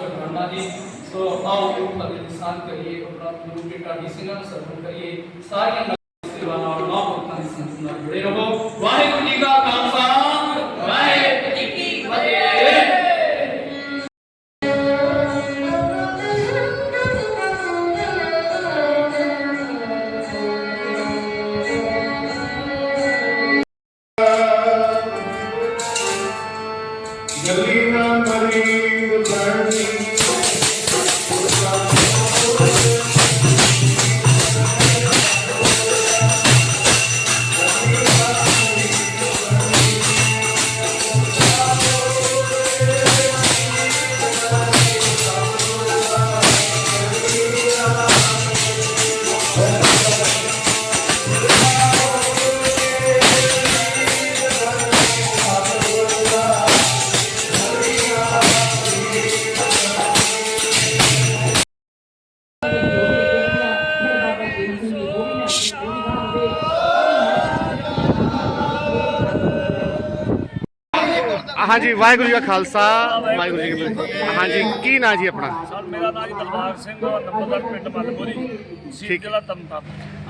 ਕਰਨਾ ਜੀ, ਸੋ ਆਓ ਉਹਨਾਂ ਦੇ ਨਿਸ਼ਾਨ ਕਰੀਏ ਉਪਰੰਤ ਗੁਰੂ ਕੇ ਢਾਡੀ ਸਿੰਘਾਂ ਨੂੰ ਸਰਵਨ ਕਰੀਏ। ਸਾਰੀਆਂ ਸੇਵਾਵਾਂ ਨਾਲ ਮਾਂ ਭਗਤਾਂ ਦੀ ਸੰਸਥਾ ਜੁੜੇ ਰਹੋ। ਵਾਹਿਗੁਰੂ ਹਾਂਜੀ ਵਾਹਿਗੁਰੂ ਜੀ ਕਾ ਖਾਲਸਾ ਵਾਹਿਗੁਰੂ ਜੀ ਕੀ ਫਤਿਹ ਹਾਂਜੀ ਕੀ ਨਾਂ ਜੀ ਆਪਣਾ ਸਰ ਮੇਰਾ ਨਾਮ ਜੀ ਦਲਬਾਗ ਸਿੰਘ ਨੰਬਰਦਾਰ ਪਿੰਡ ਮਲਪੁਰੀ ਸੀ ਠੀਕ। ਜ਼ਿਲ੍ਹਾ ਤਮਤਾਪ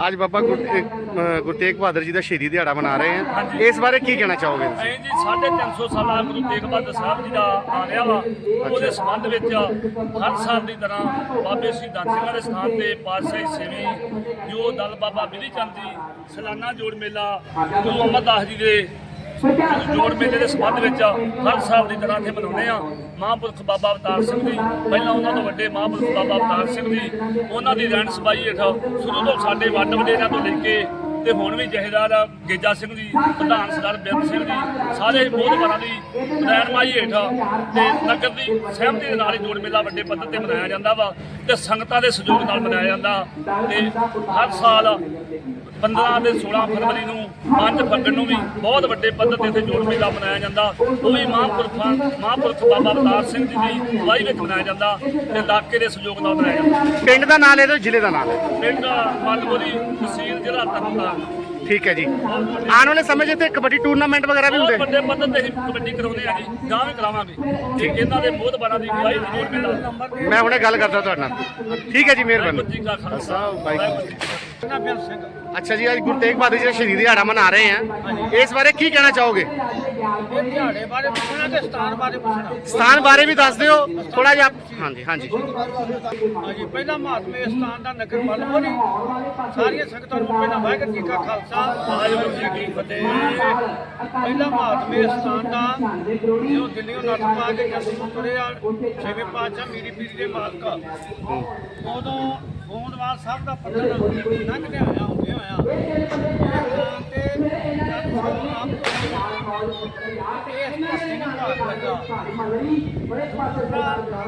ਅੱਜ ਬਾਬਾ ਗੁਰ- ਅਹ ਗੁਰੂ ਤੇਗ ਬਹਾਦਰ ਜੀ ਦਾ ਸ਼ਹੀਦੀ ਦਿਹਾੜਾ ਮਨਾ ਰਹੇ ਹਾਂ। ਇਸ ਬਾਰੇ ਕੀ ਕਹਿਣਾ ਚਾਹੋਗੇ ਤੁਸੀਂ? ਐਂ ਜੀ 350 ਸਾਲਾ ਗੁਰੂ ਤੇਗ ਬਹਾਦਰ ਸਾਹਿਬ ਜੀ ਦਾ ਆ ਰਿਹਾ ਵਾ ਉਹਦੇ ਸੰਬੰਧ ਵਿੱਚ ਹਰ ਸਾਲ ਦੀ ਤਰ੍ਹਾਂ ਬਾਬੇ ਸ਼ਹੀਦਾਂ ਸਿੰਘਾਂ ਦੇ ਸਥਾਨ ਤੇ ਪਾਤਸ਼ਾਹੀ ਸੇਵੀ ਜੋ ਦਲ ਬਾਬਾ ਬਿਧੀ ਚੰਦ ਜੀ ਸਾਲਾਨਾ ਜੋੜ ਮੇਲਾ ਗੁਰੂ ਅਮਰਦਾਸ ਜੀ ਦੇ ਜੋੜ ਮੇਲੇ ਦੇ ਸੰਬੰਧ ਵਿੱਚ ਹਰ ਸਾਲ ਦੀ ਤਰ੍ਹਾਂ ਇੱਥੇ ਮਨਾਉਂਦੇ ਆ ਮਹਾਂਪੁਰਖ ਬਾਬਾ ਅਵਤਾਰ ਸਿੰਘ ਜੀ, ਪਹਿਲਾਂ ਉਹਨਾਂ ਤੋਂ ਵੱਡੇ ਮਹਾਂਪੁਰਖ ਬਾਬਾ ਅਵਤਾਰ ਸਿੰਘ ਜੀ, ਉਹਨਾਂ ਦੀ ਰਹਿਣ ਸਬਾਈ ਹੇਠ ਸ਼ੁਰੂ ਤੋਂ ਸਾਡੇ ਵੱਡ ਵਡੇਰਿਆਂ ਤੋਂ ਲੈ ਕੇ ਤੇ ਹੁਣ ਵੀ ਜਹੇਦਾਰ ਗੇਜਾ ਸਿੰਘ ਜੀ, ਪ੍ਰਧਾਨ ਸਰਦਾਰ ਬੇਅੰਤ ਸਿੰਘ ਜੀ, ਸਾਰੇ ਬਹੁਤ ਬਰਾਂ ਦੀ ਰਹਿਨਮਾਈ ਹੇਠ ਤੇ ਨਗਰ ਦੀ ਸਹਿਮਤੀ ਦੇ ਨਾਲ ਹੀ ਜੋੜ ਮੇਲਾ ਵੱਡੇ ਪੱਧਰ ਤੇ ਮਨਾਇਆ ਜਾਂਦਾ ਵਾ। ਤੇ ਸੰਗਤਾਂ ਦੇ ਸਹਿਯੋਗ ਨਾਲ ਮਨਾਇਆ ਜਾਂਦਾ ਤੇ ਹਰ ਸਾਲ 15 ਤੇ 16 ਫਰਵਰੀ ਨੂੰ 5 ਫੱਗਣ ਨੂੰ ਵੀ ਬਹੁਤ ਵੱਡੇ ਪੱਧਰ ਤੇ ਇੱਥੇ ਜੋੜ ਮੇਲਾ ਮਨਾਇਆ ਜਾਂਦਾ। ਉਹ ਵੀ ਮਹਾਂਪੁਰਖਾਂ ਮਹਾਂਪੁਰਖ ਬਾਬਾ ਅਵਤਾਰ ਸਿੰਘ ਜੀ ਦੀ ਅਗਵਾਈ ਵਿੱਚ ਮਨਾਇਆ ਜਾਂਦਾ ਤੇ ਇਲਾਕੇ ਦੇ ਸਹਿਯੋਗ ਨਾਲ ਮਨਾਇਆ ਜਾਂਦਾ। ਪਿੰਡ ਦਾ ਨਾਂ ਲੈ ਦਿਓ ਜ਼ਿਲ੍ਹੇ ਦਾ ਨਾਂ। ਪਿੰਡ ਮਲਬੋਰੀ ਤਹਿਸੀਲ ਜ਼ਿਲ੍ਹਾ ਤਰਨਤਾਰਨ। ਠੀਕ ਹੈ ਜੀ। ਆਉਣ ਵਾਲੇ ਸਮੇਂ 'ਚ ਇੱਥੇ ਕਬੱਡੀ ਟੂਰਨਾਮੈਂਟ ਵਗੈਰਾ ਵੀ ਹੁੰਦੇ। ਵੱਡੇ ਪੱਧਰ ਤੇ ਅਸੀਂ ਕਬੱਡੀ ਕਰਾਉਂਦੇ ਆ ਜੀ। ਗਾਂ ਵੀ ਕਰਾਵਾਂਗੇ। ਤੇ ਇਹਨਾਂ ਦੇ ਬਹੁਤ ਬੜਾ ਦੀ ਅਗਵਾਈ ਦੀ ਜੋੜ ਮੇਲਾ ਮੈਂ ਹੁਣੇ ਗੱਲ ਕਰਦਾ ਤੁਹਾਡੇ ਨਾਲ। ਠੀਕ ਹੈ ਜੀ ਮਿਹਰਬਾਨੀ। ਜੀ ਕਾ ਖਾਲਸਾ। ਵਾਹਿਗੁਰੂ ਜੀ ਕੀ ਫਤਿਹ। ਅੱਛਾ ਜੀ ਅੱਜ ਗੁਰੂ ਤੇਗ ਬਹਾਦਰ ਜੀ ਦਾ ਸ਼ਹੀਦੀ ਦਿਹਾੜਾ ਮਨਾ ਰਹੇ ਹਾਂ ਇਸ ਬਾਰੇ ਕੀ ਕਹਿਣਾ ਚਾਹੋਗੇ? ਦਿਹਾੜੇ ਬਾਰੇ ਪੁੱਛਣਾ ਤੇ ਸਥਾਨ ਬਾਰੇ ਪੁੱਛਣਾ? ਸਥਾਨ ਬਾਰੇ ਵੀ ਦੱਸ ਦਿਓ। ਥੋੜਾ ਜਿਹਾ ਹਾਂਜੀ ਹਾਂਜੀ। ਹਾਂਜੀ। ਪਹਿਲਾ ਮਹਾਤਮੇ ਸਥਾਨ ਦਾ ਨਗਰ ਮਲਮੋਰੀ ਸਾਰੀਆਂ ਸੰਗਤਾਂ ਨੂੰ ਪਹਿਲਾਂ ਵਾਹਿਗੁਰੂ ਜੀ ਕਾ ਖਾਲਸਾ ਵਾਹਿਗੁਰੂ ਜੀ ਕੀ ਫਤਿਹ। ਪਹਿਲਾ ਮਹਾਤਮੇ ਸਥਾਨ ਦਾ ਜੋ ਦਿੱਲੀੋਂ ਨੱਠ ਪਾ ਕੇ ਨੂੰ ਤੁਰੇ ਆ ਛੇਵੇਂ ਪਾਤਸ਼ਾਹ ਮੀਰੀ ਪੀਰੀ ਦੇ ਮਾਲਕ। ਉਦੋਂ ਗੋਂਦਵਾਲ ਸਾਹਿਬ ਦਾ ਪੱਤਰ ਲੰਘਦੇ ਹੋਇਆ ਹੁੰਦੇ ਹੋਇਆ ਇਹ ਸਥਾਨ ਤੇ ਜਦ ਸੋ ਆਪ ਤੋਂ ਤੇ ਇਸ ਪਾਸੇ ਨੂੰ ਭਾਗ ਲੱਗਾ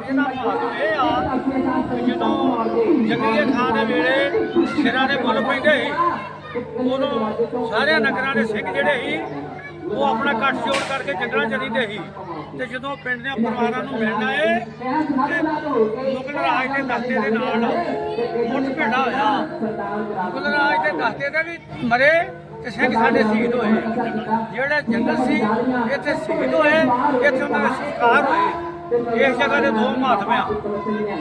ਇਹਦਾ ਇਹ ਆ ਜਦੋਂ ਜਗੀਏ ਖਾਨ ਦੇ ਵੇਲੇ ਸਿਰਾਂ ਦੇ ਮੁੱਲ ਪੈਂਦੇ ਉਦੋਂ ਸਾਰਿਆਂ ਨਗਰਾਂ ਦੇ ਸਿੰਘ ਜਿਹੜੇ ਸੀ ਉਹ ਆਪਣਾ ਕੱਟ ਜੋੜ ਕਰਕੇ ਜੰਗਲਾਂ ਚ ਰਹਿੰਦੇ ਸੀ ਤੇ ਜਦੋਂ ਪਿੰਡ ਦੇ ਪਰਿਵਾਰਾਂ ਨੂੰ ਮਿਲਣ ਏ ਤੇ ਮੁਗਲ ਰਾਜ ਦੇ ਦਸਤੇ ਦੇ ਨਾਲ ਮੁੱਠ ਭੇੜਾ ਹੋਇਆ ਮੁਗਲ ਰਾਜ ਦੇ ਦਸਤੇ ਦੇ ਵੀ ਮਰੇ। ਤੇ ਸਿੰਘ ਸਾਡੇ ਸ਼ਹੀਦ ਹੋਏ। ਜਿਹੜਾ ਜੰਗਲ ਸੀ ਇੱਥੇ ਸ਼ਹੀਦ ਹੋਏ ਇੱਥੇ ਉਹਨਾਂ ਦੇ ਸੰਸਕਾਰ ਹੋਏ। ਇਸ ਜਗ੍ਹਾ ਦੇ ਦੋ ਮਹੱਤਵ ਆ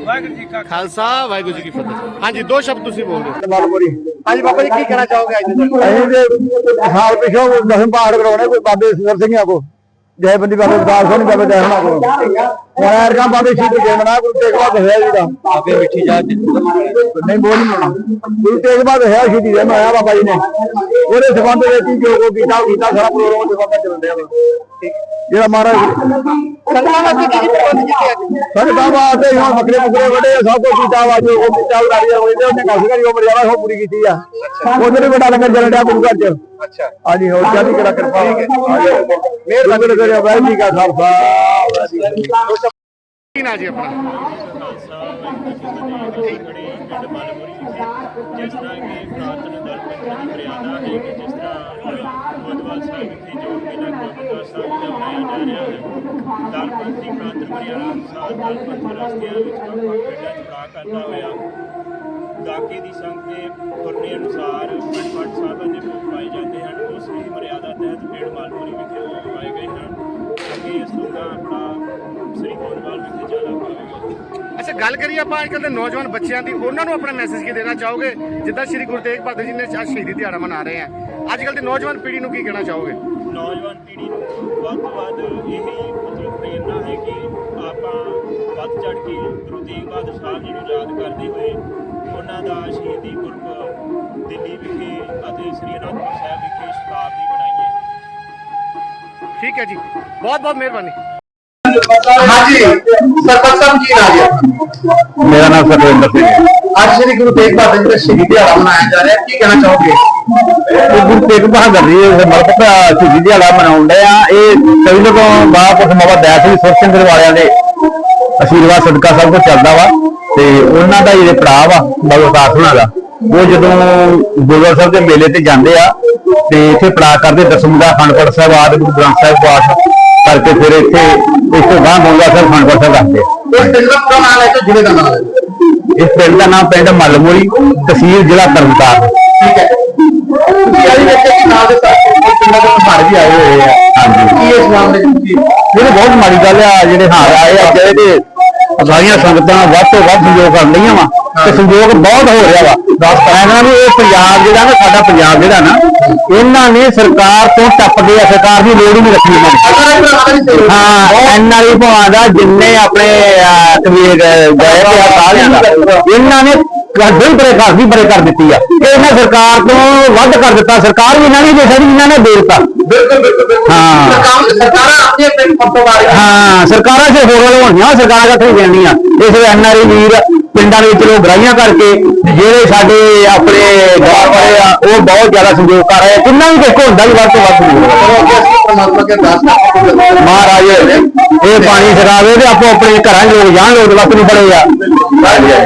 ਵਾਹਿਗੁਰੂ ਜੀ ਕਾ ਖਾਲਸਾ। ਵਾਹਿਗੁਰੂ ਜੀ ਕੀ ਫਤਿਹ। ਹਾਂਜੀ ਦੋ ਸ਼ਬਦ ਤੁਸੀਂ ਬੋਲ ਦਿਓ ਮਲਪੁਰੀ ਹਾਂਜੀ ਬਾਬਾ ਜੀ ਕੀ ਕਹਿਣਾ ਚਾਹੋਗੇ ਅੱਜ ਦੇ ਹਾਲ ਪਿਛੋ ਦਸਮ ਪਹਾੜ ਕਰਾਉਣੇ ਕੋਈ ਬਾਬੇ ਸੁੰਦਰ ਸਿੰਘਾਂ ਕੋ। ਜੈ ਬੰਦੀ ਬਾਬੇ ਦਾਸ ਸਿੰਘ ਬਾਬੇ ਕੋ ਹੁਣ ਐਰਕਾਂ ਬਾਬੇ ਸ਼ਹੀਦ ਜਮਨਾ ਗੁਰੂ ਤੇਗ ਬਹਾਦਰ ਹੋਇਆ ਜਿਹੜਾ ਬਾਬੇ ਮਿੱਠੀ ਜਾ ਨਹੀਂ ਬੋਲ ਨਹੀਂ ਹੋਣਾ। ਗੁਰੂ ਤੇਗ ਬਹਾਦਰ ਹੋਇਆ ਸ਼ਹੀਦ ਜਮਨਾ ਆਇਆ ਬਾਬਾ ਜੀ ਨੇ। ਉਹਦੇ ਸਬੰਧ ਵਿੱਚ ਹੀ ਜੋ ਕੋ ਕੀਤਾ ਕੀਤਾ ਸਾਰਾ ਪ੍ਰੋਗਰਾਮ ਦੇ ਬਾਬਾ ਚੱਲਦੇ ਆ ਜਿਹੜਾ ਮਹਾਰਾਜ ਸਾਡੇ ਬਾਬਾ ਆਤੇ ਹੁਣ ਬੱਕਰੇ ਬੁਕਰੇ ਵੱਡੇ ਸਭ ਕੁਝ ਕੀਤਾ ਵਾ ਜੋ ਉਹ ਕੀਤਾ ਉਹ ਲਾਰੀ ਹੋਏ ਉਹਨੇ ਕਰੀ ਉਹ ਮਰਿਆਦਾ ਉਹ ਪੂਰੀ ਕੀਤੀ ਆ। ਉਹਦੇ ਵੀ ਵੱਡਾ ਲੰਗਰ ਚੱਲਣ ਡਿਆ ਗੁਰੂ ਘਰ ਚ। ਅੱਛਾ। ਹਾਂਜੀ ਹੋਰ ਕਿਹਦੀ ਕਿਹੜਾ ਕਿਰਪਾ? ਮਿਹਰਬਾਨੀ ਕਰਿਆ ਵਾਹਿਗੁਰੂ ਜੀ ਕਾ ਖਾਲਸਾ ਵਾਹਿਗੁਰੂ ਜੀ ਕੀ ਫਤਿਹ। ਕੀ ਨਾਂ ਜੀ ਆਪਣਾ? ਜਿਸ ਤਰ੍ਹਾਂ ਕਿ ਪ੍ਰਾਰਥਨਾ ਦਰ ਪੰਥ ਦੀ ਮਰਿਆਦਾ ਹੈ ਕਿ ਜਿਸ ਤਰ੍ਹਾਂ ਗੋਦਵਾਲ ਸਾਹਿਬ ਦੀ ਜੋ ਮੇਲਾ ਗੁਰਦੁਆਰਾ ਸਾਹਿਬ ਦਾ ਬਣਾਇਆ ਜਾ ਰਿਹਾ ਹੈ ਦਰ ਪੰਥ ਪ੍ਰਾਰਥਨਾ ਮਰਿਆਦਾ ਅਨੁਸਾਰ ਦਰ ਪੰਥ ਰਸਤਿਆਂ ਵਿੱਚ ਵੱਖ-ਵੱਖ ਪਿੰਡਾਂ 'ਚ ਬੜਾ ਕਰਦਾ ਹੋਇਆ ਦਾਕੇ ਦੀ ਸੰਗਤ ਦੇ ਫੁਰਨੇ ਅਨੁਸਾਰ ਅੱਛਾ ਗੱਲ ਕਰੀਏ ਆਪਾਂ ਅੱਜ ਕੱਲ੍ਹ ਦੇ ਨੌਜਵਾਨ ਬੱਚਿਆਂ ਦੀ ਉਹਨਾਂ ਨੂੰ ਆਪਣਾ ਮੈਸੇਜ ਕੀ ਦੇਣਾ ਚਾਹੋਗੇ? ਜਿੱਦਾਂ ਸ਼੍ਰੀ ਗੁਰੂ ਤੇਗ ਬਹਾਦਰ ਜੀ ਨੇ ਅੱਜ ਸ਼ਹੀਦੀ ਦਿਹਾੜਾ ਮਨਾ ਰਹੇ ਆ। ਅੱਜ ਕੱਲ੍ਹ ਦੀ ਨੌਜਵਾਨ ਪੀੜ੍ਹੀ ਨੂੰ ਕੀ ਕਹਿਣਾ ਚਾਹੋਗੇ? ਨੌਜਵਾਨ ਪੀੜ੍ਹੀ ਨੂੰ ਵੱਧ ਤੋਂ ਵੱਧ ਇਹੀ ਮਤਲਬ ਪ੍ਰੇਰਨਾ ਹੈ ਕਿ ਆਪਾਂ ਵੱਧ ਚੜ ਕੇ ਗੁਰੂ ਤੇਗ ਬਹਾਦਰ ਸਾਹਿਬ ਜੀ ਨੂੰ ਯਾਦ ਕਰਦੇ ਹੋਏ ਉਹਨਾਂ ਦਾ ਸ਼ਹੀਦੀ ਗੁਰਪ ਦਿੱਲੀ ਵਿਖੇ ਅਤੇ ਸ੍ਰੀ ਅਨੰਦਪੁਰ ਸਾਹਿਬ ਵਿਖੇ ਸ਼ਤਾਬਦੀ ਬਣਾਈਏ ਠੀਕ ਹੈ ਜੀ। ਬਹੁਤ ਬਹੁਤ ਮਿਹਰਬਾਨੀ। ਹਾਂਜੀ। ਸਰਪੰਚ ਸਾਹਿਬ ਕੀ ਨਾਮ ਹੈ ਮੇਰਾ ਨਾਮ ਸਰਵਿੰਦਰ ਸਿੰਘ ਹੈ। ਅੱਜ ਸ੍ਰੀ ਗੁਰੂ ਤੇਗ ਬਹਾਦਰ ਜੀ ਦਾ ਸ਼ਹੀਦੀ ਦਿਹਾੜਾ ਮਨਾਇਆ ਜਾ ਰਿਹਾ। ਕੀ ਕਹਿਣਾ ਚਾਹੋਗੇ? ਗੁਰੂ ਤੇਗ ਬਹਾਦਰ ਜੀ ਦੇ ਸਮਰਪਿਤ ਸ਼ਹੀਦੀ ਦਿਹਾੜਾ ਮਨਾਉਂਦੇ ਆ। ਇਹ ਕਈ ਲੋਕਾਂ ਬਾਪ ਸਮਾਵਾ ਦਇਆ ਸਿੰਘ ਸੁਰਚੰਦਰ ਵਾਲਿਆਂ ਦੇ ਅਸ਼ੀਰਵਾਦ ਸਦਕਾ ਸਭ ਕੁਝ ਚੱਲਦਾ ਵਾ। ਤੇ ਉਹਨਾਂ ਦਾ ਜਿਹੜੇ ਪੜਾਅ ਵਾ ਬਾਬਾ ਸਾਸਣਾ ਦਾ। ਉਹ ਜਦੋਂ ਗੁਰਦੁਆਰਾ ਸਾਹਿਬ ਦੇ ਮੇਲੇ ਤੇ ਜਾਂਦੇ ਆ ਤੇ ਇੱਥੇ ਪੜਾਅ ਕਰਦੇ ਦਸਮ ਦਾ ਅਖੰਡ ਸਾਹਿਬ ਆਦਿ ਗੁਰੂ ਗ੍ਰੰਥ ਸਾਹਿਬ ਪਾਠ। ਕਰਕੇ ਫਿਰ ਇੱਥੇ ਇਸ ਤੋਂ ਬਾਅਦ ਸਾਹਿਬ ਅਖੰਡ ਪਾਠ ਸਾਹਿਬ ਰੱਖਦੇ। ਇਸ ਪਿੰਡ ਦਾ ਪੂਰਾ ਨਾਮ ਹੈ ਤੇ ਜ਼ਿਲ੍ਹੇ ਦਾ ਨਾਮ ਹੈ? ਇਸ ਪਿੰਡ ਦਾ ਨਾਮ ਪਿੰਡ ਮੱਲਮੋਰੀ ਤਹਿਸੀਲ ਜ਼ਿਲ੍ਹਾ ਤਰਨਤਾਰਨ। ਠੀਕ ਹੈ। ਤੁਸੀਂ ਅਲੀ ਵਿੱਚ ਕੀ ਨਾਮ ਦੇ ਸਾਥ ਪਿੰਡਾਂ ਦੇ ਪਹਾੜ ਵੀ ਆਏ ਹੋਏ ਆ। ਹਾਂਜੀ। ਕੀ ਇਸ ਮਾਮਲੇ ਵਿੱਚ? ਕੀ ਇਹ ਬਹੁਤ ਮਾੜੀ ਗੱਲ ਆ ਜਿਹੜੇ ਹਾਰ ਆਏ ਆ ਜਿਹੜੇ ਸਾਰੀਆਂ ਸੰਗਤਾਂ ਵੱਧ ਤੋਂ ਵੱਧ ਸਹਿਯੋਗ ਕਰ ਰਹੀਆਂ ਵਾ। ਤੇ ਸਹਿਯੋਗ ਬਹੁਤ ਹੋ ਰਿਹਾ ਵਾ। ਦੱਸ ਪਾਇਆ ਵੀ ਇਹ ਪੰਜਾਬ ਜਿਹੜਾ ਨਾ ਸਾਡਾ ਪੰਜਾਬ ਜਿਹੜਾ ਨਾ ਇਹਨਾਂ ਨੇ ਸਰਕਾਰ ਤੋਂ ਟੱਪਦੇ ਆ ਸਰਕਾਰ ਦੀ ਲੋੜ ਹੀ ਨਹੀਂ ਰੱਖੀ ਇਹਨਾਂ ਹਾਂ ਐਨਆਰਆਈ ਭਵਾਂ ਦਾ ਜਿੰਨੇ ਆਪਣੇ ਕਬੀਰ ਗਏ ਆ ਸਾਰਿਆਂ ਦਾ ਇਹਨਾਂ ਨੇ ਕਰਦੇ ਹੀ ਬੜੇ ਘਰ ਵੀ ਬੜੇ ਕਰ ਦਿੱਤੀ ਆ। ਇਹਨਾਂ ਸਰਕਾਰ ਤੋਂ ਵੱਧ ਕਰ ਦਿੱਤਾ। ਸਰਕਾਰ ਵੀ ਇਹਨਾਂ ਨੇ ਦੇ ਸਾਡੀ ਇਹਨਾਂ ਨੇ ਦੇ ਦਿੱਤਾ। ਬਿਲਕੁਲ ਬਿਲਕੁਲ ਹਾਂ। ਸਰਕਾਰ ਆਪਣੇ ਪਿੰਡ ਪੱਤੋਂ ਆ ਰਹੀਆਂ ਹਾਂ ਸਰਕਾਰਾਂ ਜੇ ਹੋਰ ਵੱਲ ਹੋਣੀਆਂ ਸਰਕਾਰਾਂ ਕਿੱਥੇ ਦੇਣੀਆਂ। ਇਸ ਐਨਆਰਆਈ ਵੀਰ ਪਿੰਡਾਂ ਦੇ ਵਿੱਚ ਲੋਕ ਗ੍ਰਾਹੀਆਂ ਕਰਕੇ ਜਿਹੜੇ ਸਾਡੇ ਆਪਣੇ ਗਾਂਵ ਵਾਲੇ ਆ ਉਹ ਬਹੁਤ ਜ਼ਿਆਦਾ ਸਹਿਯੋਗ ਕਰ ਰਹੇ ਕਿੰਨਾ ਵੀ ਕੁਝ ਹੁੰਦਾ ਵੀ ਵੱਧ ਤੋਂ ਵੱਧ ਹਾਂ। ਮਹਾਰਾਜ ਇਹ ਪਾਣੀ ਛਕਾਵੇ ਤੇ ਆਪੋ ਆਪਣੇ ਘਰਾਂ ਲੋਕ ਜਾਣ ਲੋਕ ਵਕਤ ਨਹੀਂ ਬੜੇ ਆ। Italia,